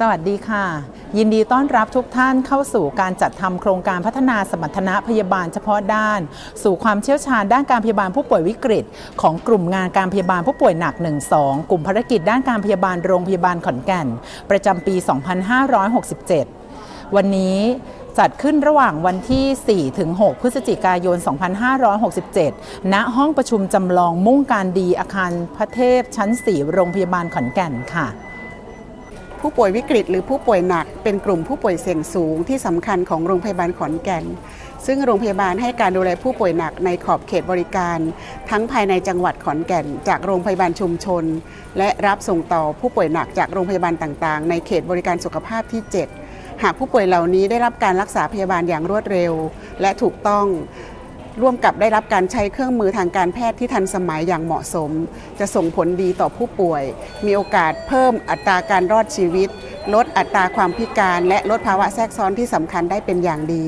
สวัสดีค่ะ ยินดีต้อนรับทุกท่านเข้าสู่การจัดทำโครงการพัฒนาสมรรถนะพยาบาลเฉพาะด้าน สู่ความเชี่ยวชาญด้านการพยาบาลผู้ป่วยวิกฤต ของกลุ่มงานการพยาบาลผู้ป่วยหนัก 1-2 กลุ่มภารกิจด้านการพยาบาลโรงพยาบาลขอนแก่น ประจำปี 2567 วันนี้จัดขึ้นระหว่างวันที่ 4 ถึง 6 พฤศจิกายน 2567 ณ ห้องประชุมจำลองมุ่งการดีอาคารพระเทพชั้น 4 โรงพยาบาลขอนแก่นค่ะ ผู้ป่วยวิกฤต หรือผู้ป่วยหนัก เป็นกลุ่มผู้ป่วยเสี่ยงสูงที่สำคัญของโรงพยาบาลขอนแก่น ซึ่งโรงพยาบาลให้การดูแลผู้ป่วยหนักในขอบเขตบริการ ทั้งภายในจังหวัดขอนแก่น จากโรงพยาบาลชุมชน และรับส่งต่อผู้ป่วยหนักจากโรงพยาบาลต่างๆ ในเขตบริการสุขภาพที่ 7 หากผู้ป่วยเหล่านี้ได้รับการรักษาพยาบาลอย่างรวดเร็ว และถูกต้อง ร่วมกับได้รับการใช้เครื่องมือทางการแพทย์ที่ทันสมัยอย่างเหมาะสม จะส่งผลดีต่อผู้ป่วย มีโอกาสเพิ่มอัตราการรอดชีวิต ลดอัตราความพิการ และลดภาวะแทรกซ้อนที่สำคัญได้เป็นอย่างดี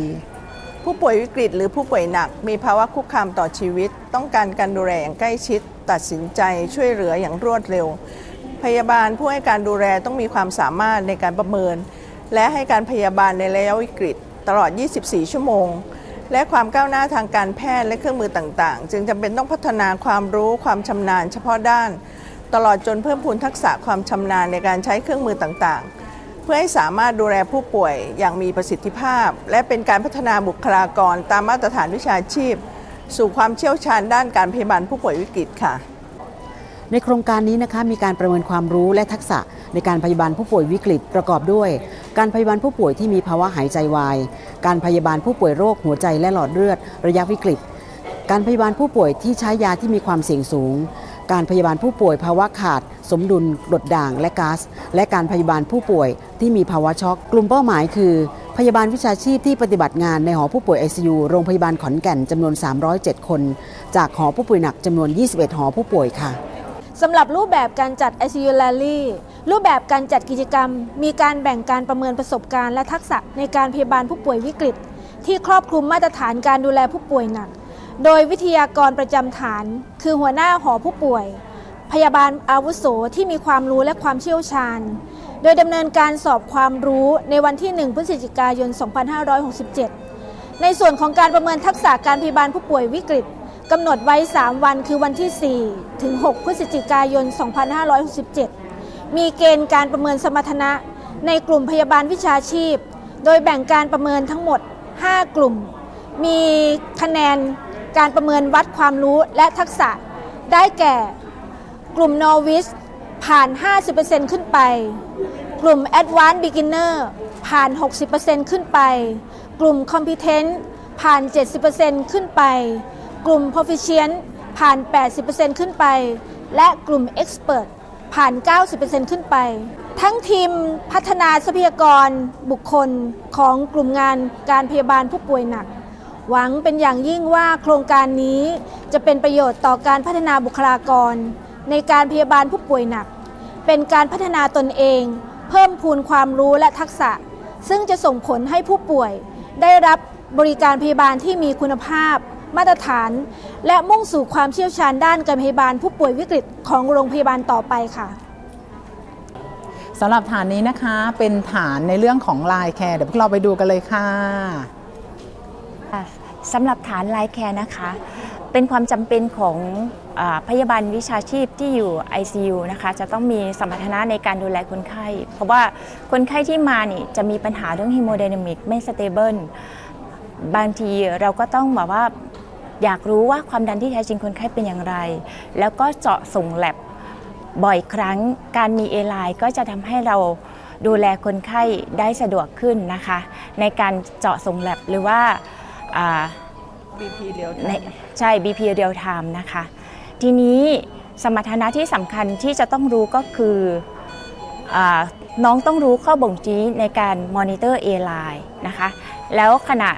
ผู้ป่วยวิกฤตหรือผู้ป่วยหนัก มีภาวะคุกคามต่อชีวิต ต้องการการดูแลอย่างใกล้ชิด ตัดสินใจช่วยเหลืออย่างรวดเร็ว พยาบาลผู้ให้การดูแลต้องมีความสามารถในการประเมิน และให้การพยาบาลในระยะวิกฤต ตลอด 24 ชั่วโมง และความก้าวหน้าทางการแพทย์และเครื่องมือต่างๆ จึงจำเป็นต้องพัฒนาความรู้ความชำนาญเฉพาะด้าน ตลอดจนเพิ่มพูนทักษะความชำนาญในการใช้เครื่องมือต่างๆ เพื่อให้สามารถดูแลผู้ป่วยอย่างมีประสิทธิภาพ และเป็นการพัฒนาบุคลากรตามมาตรฐานวิชาชีพ สู่ความเชี่ยวชาญด้านการพยาบาลผู้ป่วยวิกฤตค่ะ ในโครงการนี้นะคะมีการประเมินความรู้และทักษะในการพยาบาลผู้ป่วยวิกฤตประกอบด้วย การพยาบาลผู้ป่วยที่มีภาวะหายใจวาย การพยาบาลผู้ป่วยโรคหัวใจและหลอดเลือด ระยะวิกฤต การพยาบาลผู้ป่วยที่ใช้ยาที่มีความเสี่ยงสูง การพยาบาลผู้ป่วยภาวะขาด สมดุลกรดด่างและก๊าซ และการพยาบาลผู้ป่วยที่มีภาวะช็อก กลุ่มเป้าหมายคือ พยาบาลวิชาชีพที่ปฏิบัติงานในหอผู้ป่วย ICU โรงพยาบาลขอนแก่นจำนวน 307 คน จากหอผู้ป่วยหนักจำนวน 21 หอผู้ป่วยค่ะ สำหรับรูปแบบการจัด ICU Rally รูปแบบการจัดกิจกรรม มีการแบ่งการประเมินประสบการณ์และทักษะในการพยาบาลผู้ป่วยวิกฤต ที่ครอบคลุมมาตรฐานการดูแลผู้ป่วยหนัก โดยวิทยากรประจำฐาน คือหัวหน้าหอผู้ป่วย พยาบาลอาวุโสที่มีความรู้และความเชี่ยวชาญ โดยดำเนินการสอบความรู้ในวันที่ 1 พฤศจิกายน 2567 ในส่วนของการประเมินทักษะการพยาบาลผู้ป่วยวิกฤต กำหนดไว้ 3 วันคือวันที่ 4 ถึง 6 พฤศจิกายน 2567 มีเกณฑ์การประเมินสมรรถนะในกลุ่มพยาบาลวิชาชีพ โดยแบ่งการประเมินทั้งหมด 5 กลุ่ม มีคะแนนการประเมินวัดความรู้และทักษะ ได้แก่ กลุ่ม Novice ผ่าน 50%ขึ้นไป กลุ่ม Advanced Beginner ผ่าน 60%ขึ้นไป กลุ่ม Competent ผ่าน 70%ขึ้นไป กลุ่ม Proficient ผ่าน 80%ขึ้นไป และกลุ่ม Expert ผ่าน 90%ขึ้นไป ทั้งทีมพัฒนาทรัพยากรบุคคลของกลุ่มงานการพยาบาลผู้ป่วยหนัก หวังเป็นอย่างยิ่งว่าโครงการนี้จะเป็นประโยชน์ต่อการพัฒนาบุคลากร ในการพยาบาลผู้ป่วยหนัก เป็นการพัฒนาตนเอง เพิ่มพูนความรู้และทักษะ ซึ่งจะส่งผลให้ผู้ป่วยได้รับบริการพยาบาลที่มีคุณภาพ มาตรฐาน และมุ่งสู่ความเชี่ยวชาญด้านการพยาบาลผู้ป่วยวิกฤตของโรงพยาบาลต่อไปค่ะสำหรับฐานนี้นะคะเป็นฐานในเรื่องของลายแคร์เดี๋ยวพวกเราไปดูกันเลยค่ะค่ะสำหรับฐานไลน์แคร์นะคะ เป็นความจำเป็นของอาพยาบาลวิชาชีพที่อยู่ ICU นะคะจะต้องมีสมรรถนะในการดูแลคนไข้ เพราะว่าคนไข้ที่มานี่จะมีปัญหาเรื่องฮีโมไดนามิกไม่สเตเบิลบางทีเราก็ต้องแบบว่า อยากรู้ว่าความดันที่แท้จริงคนไข้เป็นอย่างไร แล้วก็เจาะส่งแลบบ่อยครั้งการมีเอไลน์ก็จะทำให้เราดูแลคนไข้ได้สะดวกขึ้นนะคะ ในการเจาะส่งแลบหรือว่าอ่า BP เดียวในใช่ BP Real Time นะคะ ทีนี้สมรรถนะที่สำคัญที่จะต้องรู้ก็คืออาน้องต้องรู้ข้อบ่งชี้ในการมอนิเตอร์ A line นะคะ แล้วขณะ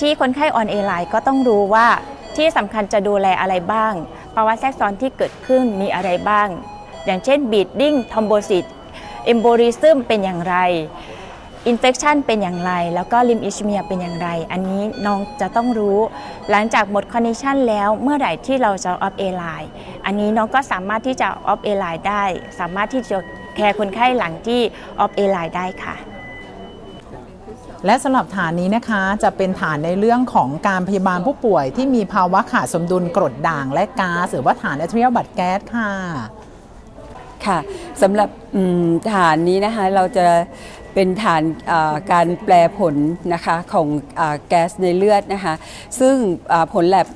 ที่คนไข้ออน A line ก็ต้องรู้ว่า ที่สำคัญจะดูแลอะไรบ้าง ภาวะแทรกซ้อนที่เกิดขึ้นมีอะไรบ้าง อย่างเช่น bleeding thrombosis embolism เป็นอย่างไรอินเฟ t ชันเป็นอย่างไร แล้วก็ลิมอิชเมียเป็นอย่างไร อันนี้น้องจะต้องรู้ หลังจากหมดคอนดิชันแล้วเมื่อไหร่ที่เราจะออฟเอไลน์อันนี้น้องก็สามารถที่จะออฟเอไลน์ได้ สามารถที่จะแคร์คนไข้หลังที่ออฟเอไลน์ได้ค่ะ และสำหรับฐานนี้นะคะจะเป็นฐานในเรื่องของการพยาบาลผู้ป่วยที่มีภาวะขาดสมดุลกรดด่างและก๊าซหรือว่าฐานแอทเรียลบัตแก๊สค่ะ ค่ะสำหรับฐานนี้นะคะเราจะเป็นฐานการแปลผลนะคะของอแก๊สในเลือดนะคะ ซึ่งผลแลบ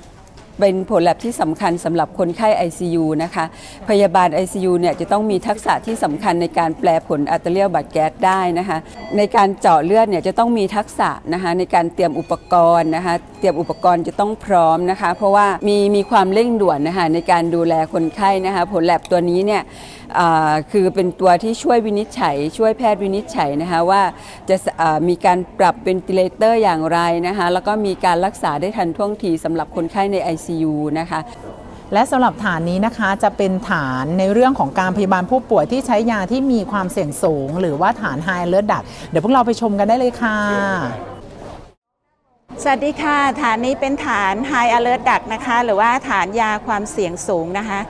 เป็นผลแลบที่สำคัญสำหรับคนไข้ ICU นะคะ พยาบาล ICU เนี่ยจะต้องมีทักษะที่สำคัญในการแปลผลอัตอร์เลียลบัตแก๊สได้นะคะ ในการเจาะเลือดเนี่ยจะต้องมีทักษะนะคะในการเตรียมอุปกรณ์นะคะ เตรียมอุปกรณ์จะต้องพร้อมนะคะ เพราะว่ามีมีความเร่งด่วนนะคะในการดูแลคนไข้นะคะ ผลแลบตัวนี้เนี่ยคือเป็นตัวที่ช่วยวินิจฉัย ช่วยแพทย์วินิจฉัยนะคะว่าจะมีการปรับเป็นติเลเตอร์อย่างไรนะคะ แล้วก็มีการรักษาได้ทันท่วงทีสำหรับคนไข้ใน ICU นะคะและสำหรับฐานนี้นะคะจะเป็นฐานในเรื่องของการพยาบาลผู้ป่วยที่ใช้ยาที่มีความเสี่ยงสูง หรือว่าฐานไฮเลือดดัก เดี๋ยวพวกเราไปชมกันได้เลยค่ะ สวัสดีค่ะ ฐานนี้เป็นฐาน High Alert Duct นะคะ หรือว่าฐานยาความเสี่ยงสูงนะคะ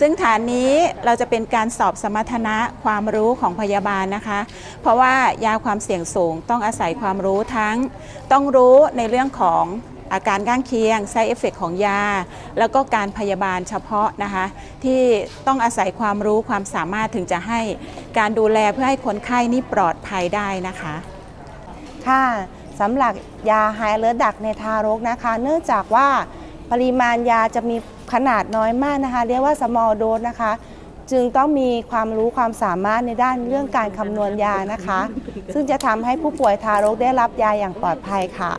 ซึ่งฐานนี้เราจะเป็นการสอบสมรรถนะความรู้ของพยาบาลนะคะ เพราะว่ายาความเสี่ยงสูงต้องอาศัยความรู้ทั้ง ต้องรู้ในเรื่องของ อาการข้างเคียง side effect ของยา แล้วก็การพยาบาลเฉพาะนะคะ ที่ต้องอาศัยความรู้ความสามารถถึงจะให้การดูแลเพื่อให้คนไข้นี่ปลอดภัยได้นะคะ ค่ะสำหรับยาไฮเลอร์ดักในทารกนะคะ เนื่องจากว่าปริมาณยาจะมีขนาดน้อยมากนะคะ เรียกว่า small dose นะคะ จึงต้องมีความรู้ความสามารถในด้านเรื่องการคำนวณยานะคะ ซึ่งจะทำให้ผู้ป่วยทารกได้รับยาอย่างปลอดภัยค่ะ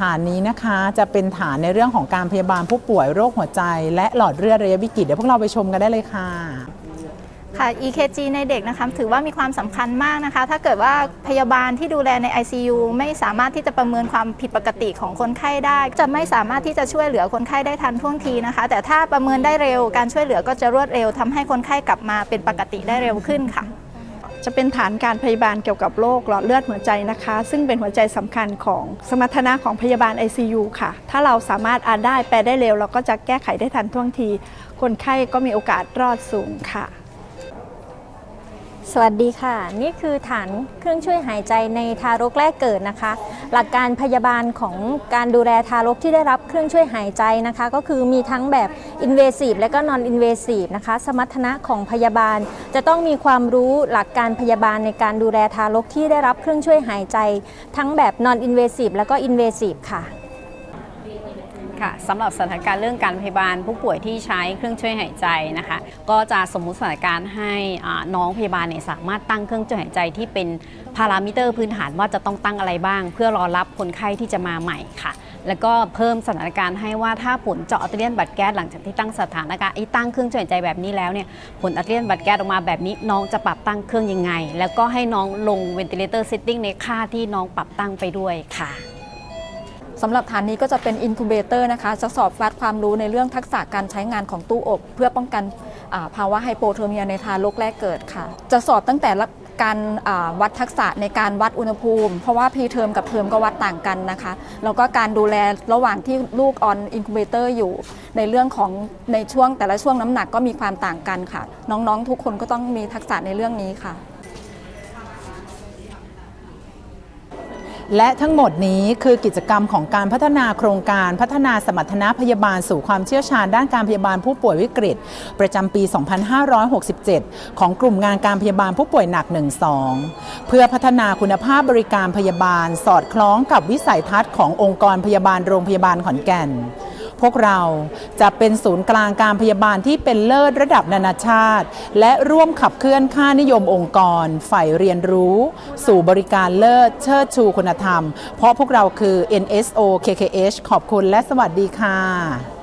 ฐานนี้นะคะจะเป็นฐานในเรื่องของการพยาบาลผู้ป่วยโรคหัวใจ และหลอดเลือดระยะวิกฤตเดี๋ยวพวกเราไปชมกันได้เลยค่ะค่ะ EKG ในเด็กนะคะถือว่ามีความสำคัญมากนะคะ ถ้าเกิดว่าพยาบาลที่ดูแลใน ICU ไม่สามารถที่จะประเมินความผิดปกติของคนไข้ได้ จะไม่สามารถที่จะช่วยเหลือคนไข้ได้ทันท่วงทีนะคะ แต่ถ้าประเมินได้เร็วการช่วยเหลือก็จะรวดเร็วทำให้คนไข้กลับมาเป็นปกติได้เร็วขึ้นค่ะ จะเป็นฐานการพยาบาลเกี่ยวกับโรคหลอดเลือดหัวใจนะคะ ซึ่งเป็นหัวใจสำคัญของสมรรถนะของพยาบาล ICU ค่ะ ถ้าเราสามารถอ่านได้แปลได้เร็ว เราก็จะแก้ไขได้ทันท่วงที คนไข้ก็มีโอกาสรอดสูงค่ะสวัสดีค่ะ นี่คือฐานเครื่องช่วยหายใจในทารกแรกเกิดนะคะ หลักการพยาบาลของการดูแลทารกที่ได้รับเครื่องช่วยหายใจนะคะ ก็คือมีทั้งแบบ invasive และก็ non invasive นะคะ สมรรถนะของพยาบาล จะต้องมีความรู้หลักการพยาบาลในการดูแลทารกที่ได้รับเครื่องช่วยหายใจ ทั้งแบบ non invasive และก็ invasive ค่ะ ค่ะสำหรับสถานการณ์เรื่องการพยาบาลผู้ป่วยที่ใช้เครื่องช่วยหายใจนะคะ ก็จะสมมุติสถานการณ์ให้น้องพยาบาลเนี่ยสามารถตั้งเครื่องช่วยหายใจที่เป็นพารามิเตอร์พื้นฐานว่าจะต้องตั้งอะไรบ้าง เพื่อรอรับคนไข้ที่จะมาใหม่ค่ะ แล้วก็เพิ่มสถานการณ์ให้ว่าถ้าผลเจาะอัลเทอร์เลียนบัตรแก๊สหลังจากที่ตั้งสถานการณ์ไอ้ตั้งเครื่องช่วยหายใจแบบนี้แล้วเนี่ยผลอัลเทอร์เลียนบัตรแก๊สออกมาแบบนี้น้องจะปรับตั้งเครื่องยังไง แล้วก็ให้น้องลงเวนติเลเตอร์เซตติ้งในค่าที่น้องปรับตั้งไปด้วยค่ะ สำหรับฐานนี้ก็จะเป็นอินคูเบเตอร์นะคะจะสอบวัดความรู้ในเรื่องทักษะการใช้งานของตู้อบ เพื่อป้องกันภาวะไฮโปเทอร์เมียในทารกแรกเกิดค่ะ จะสอบตั้งแต่การวัดทักษะในการวัดอุณหภูมิ เพราะว่าพรีเทอมกับเทอมก็วัดต่างกันนะคะ แล้วก็การดูแลระหว่างที่ลูกออนอินคูเบเตอร์อยู่ ในเรื่องของในช่วงแต่ละช่วงน้ำหนักก็มีความต่างกันค่ะ น้องๆทุกคนก็ต้องมีทักษะในเรื่องนี้ค่ะ และทั้งหมดนี้คือกิจกรรมของการพัฒนาโครงการพัฒนาสมรรถนะพยาบาลสู่ความเชี่ยวชาญด้านการพยาบาลผู้ป่วยวิกฤต ประจำปี 2567 ของกลุ่มงานการพยาบาลผู้ป่วยหนัก 1-2 เพื่อพัฒนาคุณภาพบริการพยาบาล สอดคล้องกับวิสัยทัศน์ขององค์กรพยาบาลโรงพยาบาลขอนแก่น พวกเรา จะเป็นศูนย์กลางการพยาบาลที่เป็นเลิศระดับนานาชาติ และร่วมขับเคลื่อนค่านิยมองค์กร ฝ่ายเรียนรู้ สู่บริการเลิศเชิดชูคุณธรรม เพราะพวกเราคือ NSO KKH ขอบคุณและสวัสดีค่ะ